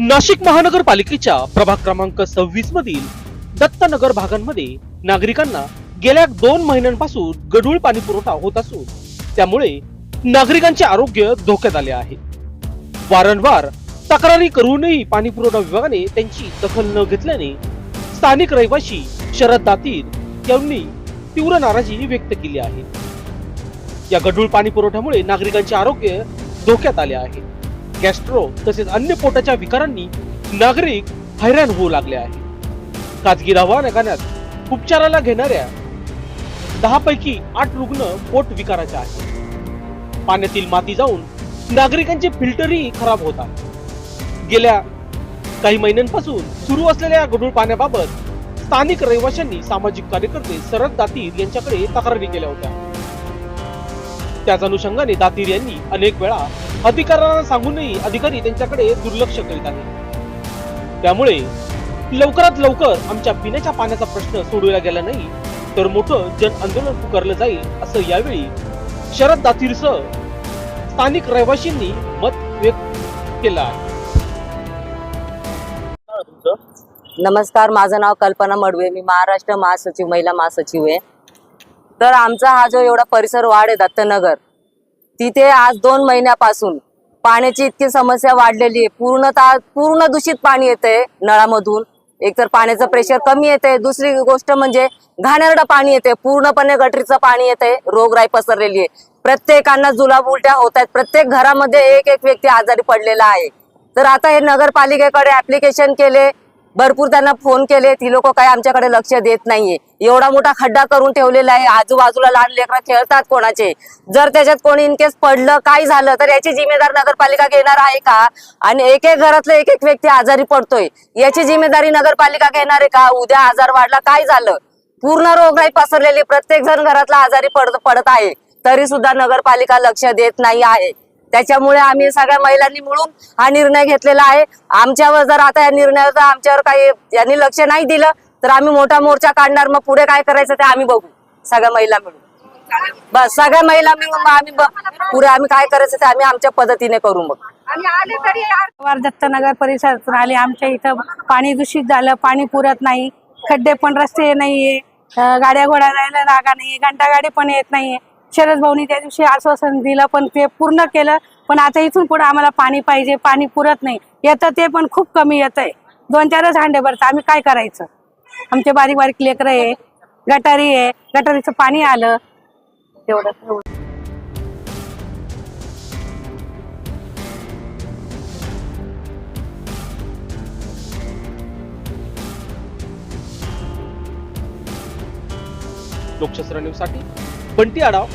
नाशिक महानगरपालिकेच्या प्रभाग क्रमांक सव्वीस मधील दत्तनगर भागांमध्ये नागरिकांना गेल्या दोन महिन्यांपासून गढूळ पाणी पुरवठा होत असून त्यामुळे नागरिकांचे आरोग्य धोक्यात आले आहे. वारंवार तक्रारी करूनही पाणी पुरवठा विभागाने त्यांची दखल न घेतल्याने स्थानिक रहिवासी शरद दातीर यांनी तीव्र नाराजी व्यक्त केली आहे. या गढूळ पाणी पुरवठ्यामुळे नागरिकांचे आरोग्य धोक्यात आले आहे. गॅस्ट्रो तसेच अन्य पोटाच्या विकारांनी नागरिक हैराण होऊ लागले आहे खाजगी दवाखान्यात उपचाराला घेणाऱ्या दहा पैकी आठ रुग्ण पोट विकाराचे आहेत. पाण्यातील माती जाऊन नागरिकांचे फिल्टरही खराब होत आहे गेल्या काही महिन्यांपासून सुरू असलेल्या या गढूळ पाण्याबाबत स्थानिक रहिवाशांनी सामाजिक कार्यकर्ते शरद दातीर यांच्याकडे तक्रारी केल्या होत्या. त्याच अनुषंगाने दातीर यांनी अनेक वेळा अधिकाऱ्यांना सांगूनही अधिकारी त्यांच्याकडे दुर्लक्ष करीत आहेत. त्यामुळे लवकरात लवकर आमच्या पिण्याच्या पाण्याचा प्रश्न सोडवला गेला नाही तर मोठं जन आंदोलन पुकारलं जाईल असं यावेळी शरद दातीरसह स्थानिक रहिवाशींनी मत व्यक्त केलं आहे. नमस्कार माझं नाव कल्पना मडवे मी महाराष्ट्र महासचिव महिला महासचिव आहे. तर आमचा हा जो एवढा परिसर वाढ आहे दत्तनगर तिथे आज दोन महिन्यापासून पाण्याची इतकी समस्या वाढलेली आहे. पूर्णतः पूर्ण दूषित पाणी येतंय नळामधून. एकतर पाण्याचं प्रेशर कमी येते दुसरी गोष्ट म्हणजे घाणेरडं पाणी येते पूर्णपणे गटरीचं पाणी येते रोगराई पसरलेली आहे. प्रत्येकांना जुलाब उलट्या होत आहेत. प्रत्येक घरामध्ये एक एक व्यक्ती आजारी पडलेला आहे. तर आता हे नगरपालिकेकडे ऍप्लिकेशन केले. भरपूर त्यांना फोन केले ती लोक काय आमच्याकडे लक्ष देत नाहीये. एवढा मोठा खड्डा करून ठेवलेला आहे आजूबाजूला लहान लेकरं खेळतात कोणाचे? जर त्याच्यात कोणी इनकेस पडलं काय झालं तर याची जिम्मेदार नगरपालिका घेणार आहे का? आणि एक एक घरातलं एक एक व्यक्ती आजारी पडतोय याची जिम्मेदारी नगरपालिका घेणार आहे का? उद्या आजार वाढला काय झालं? पूर्ण रोगराई पसरलेली प्रत्येक जण घरातला आजारी पडत पडत आहे. तरी सुद्धा नगरपालिका लक्ष देत नाही आहे. त्याच्यामुळे आम्ही सगळ्या महिलांनी मिळून हा निर्णय घेतलेला आहे. आमच्यावर जर आता या निर्णयाचा आमच्यावर काही यांनी लक्ष नाही दिलं तर आम्ही मोठा मोर्चा काढणार. मग पुढे काय करायचं ते आम्ही बघू. सगळ्या महिला मिळून. बस सगळ्या महिला मिळून मग आम्ही पुढे आम्ही काय करायचं ते आम्ही आमच्या पद्धतीने करू मग. दत्तनगर परिसरातून आले. आमच्या इथं पाणी दूषित झालं. पाणी पुरत नाही. खड्डे पण रस्ते नाहीये. गाड्या घोड्या जायला जागा नाही घंटा गाडी पण येत नाहीये. शरद भाऊनी त्या दिवशी आश्वासन दिलं पण ते पूर्ण केलं. पण आता इथून पुढे आम्हाला पाणी पाहिजे पाणी पुरत नाही. येतं ते पण खूप कमी येत आहे दोन चारच हांडे भरतं. आम्ही काय करायचं? आमचे बारीक बारीक लेकरं आहे गटारी आहे. गटारीचं पाणी आलं. तेवढं. तेवढं लोकशास्त्र न्यूजसाठी बंटी आडाव